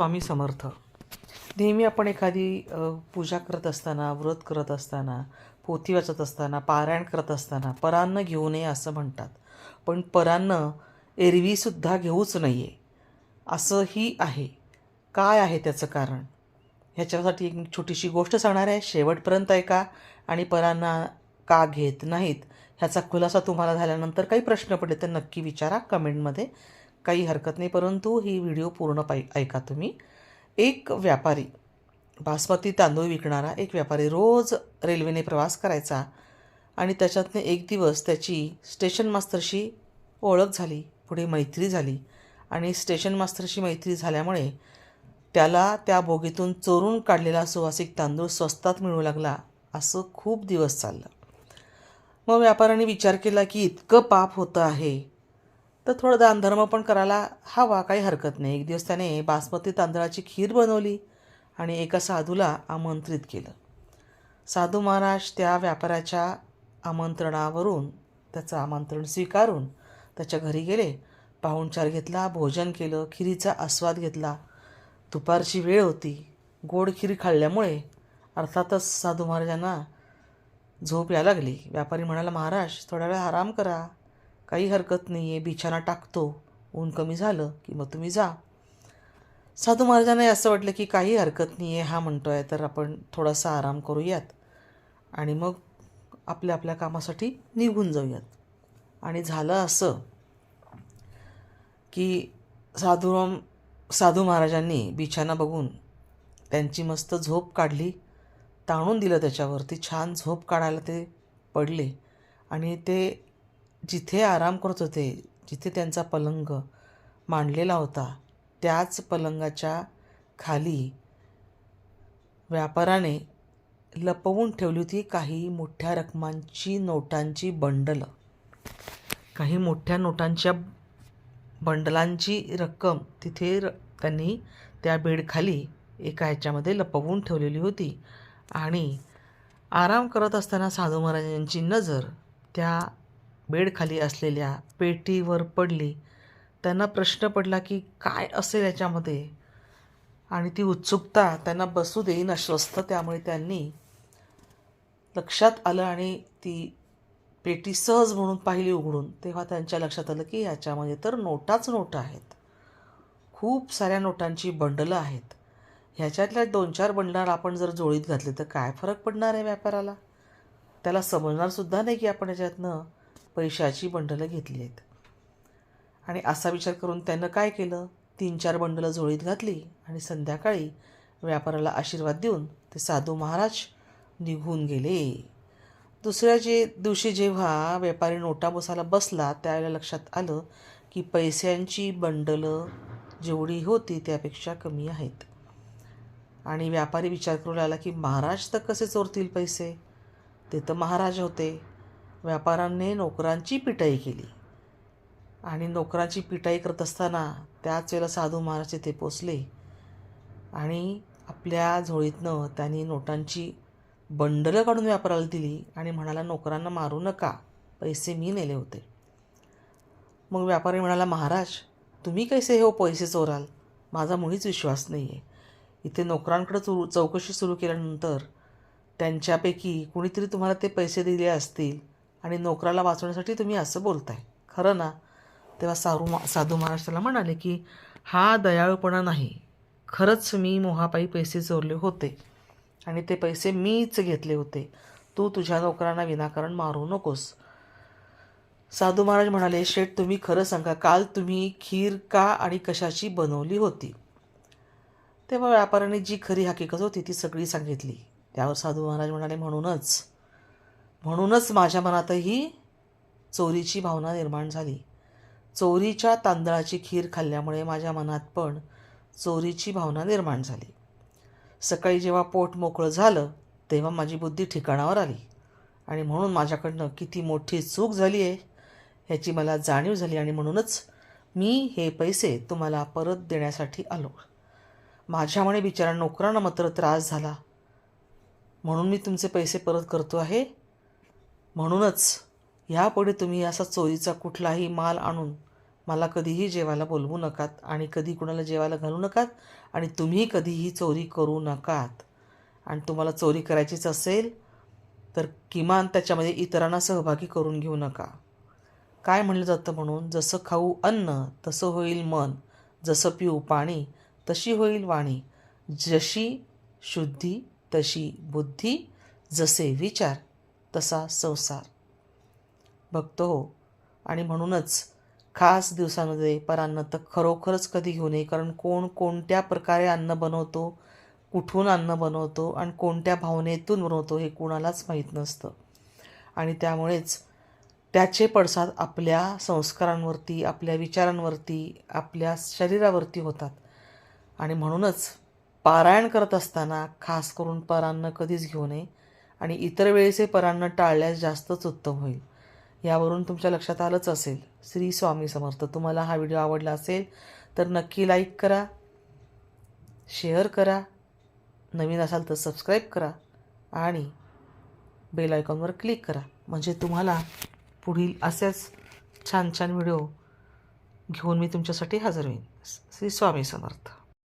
स्वामी समर्थ. नेहमी आपण एखादी पूजा करत असताना व्रत करत असताना पोथी वाचत असताना पारायण करत असताना परान्न घेऊ नये असं म्हणतात. पण परान्न एरवीसुद्धा घेऊच नाही आहे असंही आहे. काय आहे त्याचं कारण? ह्याच्यासाठी एक छोटीशी गोष्ट सांगणार आहे. शेवटपर्यंत ऐका आणि परांना का घेत नाहीत? ह्याचा खुलासा तुम्हाला झाल्यानंतर काही प्रश्न पडले तर नक्की विचारा कमेंटमध्ये. काही हरकत नाही परंतु ही व्हिडिओ पूर्ण पाई ऐका तुम्ही. एक व्यापारी बासमती तांदूळ विकणारा एक व्यापारी रोज रेल्वेने प्रवास करायचा आणि त्याच्यातनं एक दिवस त्याची स्टेशन मास्तरशी ओळख झाली पुढे मैत्री झाली आणि स्टेशन मास्तरशी मैत्री झाल्यामुळे त्याला त्या बोगीतून चोरून काढलेला सुवासिक तांदूळ स्वस्तात मिळू लागला असं खूप दिवस चाललं. मग व्यापाऱ्याने विचार केला की इतकं पाप होतं आहे तर थोडं दानधर्म पण करायला हवा काही हरकत नाही. एक दिवस त्याने बासमती तांदळाची खीर बनवली आणि एका साधूला आमंत्रित केलं. साधू महाराज त्या व्यापाऱ्याच्या आमंत्रणावरून त्याचं आमंत्रण स्वीकारून त्याच्या घरी गेले. पाहुणचार घेतला भोजन केलं खिरीचा आस्वाद घेतला. दुपारची वेळ होती. गोड खीर खाल्ल्यामुळे अर्थातच साधू महाराजांना झोप यायला लागली. व्यापारी म्हणाला महाराज थोडा वेळ आराम करा. काही हरकत नाही आहे बिछाना टाकतो. ऊन कमी झालं की मग तुम्ही जा. साधू महाराजांना असं वाटलं की काही हरकत नाही आहे हा म्हणतो आहे तर आपण थोडासा आराम करूयात. आणि मग आपल्या आपल्या कामासाठी निघून जाऊयात. आणि झालं असं की साधूराम साधू महाराजांनी बिछाना बघून त्यांची मस्त झोप काढली. ताणून दिलं त्याच्यावरती छान झोप काढायला ते पडले. आणि ते जिथे आराम करत होते जिथे त्यांचा पलंग मांडलेला होता त्याच पलंगाच्या खाली व्यापाराने लपवून ठेवली होती काही मोठ्या रकमांची नोटांची बंडलं. काही मोठ्या नोटांच्या बंडलांची रक्कम तिथे र त्यांनी त्या बेडखाली एका ह्याच्यामध्ये लपवून ठेवलेली होती. आणि आराम करत असताना साधू महाराजांची नजर त्या बेडखाली असलेल्या पेटीवर पडली. त्यांना प्रश्न पडला की काय असेल याच्यामध्ये? आणि ती उत्सुकता त्यांना बसू देईन अस्वस्थ त्यामुळे त्यांनी लक्षात आलं आणि ती पेटी सहज म्हणून पाहिली उघडून. तेव्हा त्यांच्या लक्षात आलं की याच्यामध्ये तर नोटाच नोटा आहेत. खूप साऱ्या नोटांची बंडलं आहेत. ह्याच्यातल्या दोन चार बंडणार आपण जर जोडीत घातले तर काय फरक पडणार आहे व्यापाराला? त्याला समजणारसुद्धा नाही की आपण याच्यातनं पैशाची बंडलं घेतली आहेत. आणि असा विचार करून त्यानं काय केलं? तीन चार बंडलं झोळीत घातली आणि संध्याकाळी व्यापाराला आशीर्वाद देऊन ते साधू महाराज निघून गेले. दुसऱ्या जे दिवशी जेव्हा व्यापारी नोटा बसायला बसला त्यावेळेला लक्षात आलं की पैशांची बंडलं जेवढी होती त्यापेक्षा कमी आहेत. आणि व्यापारी विचार करू लागला की महाराज तर कसे चोरतील पैसे? ते तर महाराज होते. व्यापाऱ्याने नोकरांची पिटाई केली. आणि नोकरांची पिटाई करत असताना त्याच वेळेला साधू महाराज तिथे पोचले आणि आपल्या झोळीतनं त्यांनी नोटांची बंडलं काढून व्यापाराला दिली आणि म्हणाला नोकरांना मारू नका पैसे मी नेले होते. मग व्यापारी म्हणाला महाराज तुम्ही कैसे हे हो पैसे चोराल? माझा मुळीच विश्वास नाही आहे इथे नोकरांकडे चौ चौकशी सुरू केल्यानंतर त्यांच्यापैकी कुणीतरी तुम्हाला ते पैसे दिले असतील आणि नोकराला वाचवण्यासाठी तुम्ही असं बोलताय. खरं ना? तेव्हा सारू साधू महाराज त्याला म्हणाले की हा दयाळूपणा नाही. खरंच मी मोहापायी पैसे चोरले होते. आणि ते पैसे मीच घेतले होते. तू तुझ्या नोकरांना विनाकारण मारू नकोस. साधू महाराज म्हणाले शेठ तुम्ही खरं सांगा काल तुम्ही खीर का आणि कशाची बनवली होती? तेव्हा व्यापाऱ्याने जी खरी हकीकत होती ती सगळी सांगितली. त्यावर साधू महाराज म्हणाले म्हणूनच. म्हणूनच माझ्या मनातही चोरीची भावना निर्माण झाली. चोरीच्या तांदळाची खीर खाल्ल्यामुळे माझ्या मनात पण चोरीची भावना निर्माण झाली. सकाळी जेव्हा पोट मोकळं झालं तेव्हा माझी बुद्धी ठिकाणावर आली आणि म्हणून माझ्याकडनं किती मोठी चूक झाली आहे ह्याची मला जाणीव झाली आणि म्हणूनच मी हे पैसे तुम्हाला परत देण्यासाठी आलो. माझ्यामुळे बिचारा नोकरांना मात्र त्रास झाला. म्हणून मी तुमचे पैसे परत करतो आहे. म्हणूनच ह्यापुढे तुम्ही असा चोरीचा कुठलाही माल आणून मला कधीही जेवायला बोलवू नकात आणि कधी कुणाला जेवायला घालू नकात आणि तुम्ही कधीही चोरी करू नकात. आणि तुम्हाला चोरी करायचीच असेल तर किमान त्याच्यामध्ये इतरांना सहभागी करून घेऊ नका. काय म्हणलं जातं म्हणून? जसं खाऊ अन्न तसं होईल मन. जसं पिऊ पाणी तशी होईल वाणी. जशी शुद्धी तशी बुद्धी. जसे विचार. तसा संसार. बघतो हो. आणि म्हणूनच खास दिवसांमध्ये परान्न तर खरोखरच कधी घेऊ नये कारण कोण कोणत्या प्रकारे अन्न बनवतो कुठून अन्न बनवतो आणि कोणत्या भावनेतून बनवतो हे कुणालाच माहीत नसतं. आणि त्यामुळेच त्याचे पडसाद आपल्या संस्कारांवरती आपल्या विचारांवरती आपल्या शरीरावरती होतात. आणि म्हणूनच पारायण करत असताना खास करून परान्न कधीच घेऊ नये आणि इतर वेळेचे परांना टाळल्यास जास्तच उत्तम होईल. यावरून तुमच्या लक्षात आलंच असेल. श्री स्वामी समर्थ तुम्हाला हा व्हिडिओ आवडला असेल तर नक्की लाईक करा शेअर करा नवीन असाल तर सबस्क्राईब करा आणि बेल आयकॉनवर क्लिक करा. म्हणजे तुम्हाला पुढील असेच छान छान व्हिडिओ घेऊन मी तुमच्यासाठी हजर होईन. श्री स्वामी समर्थ.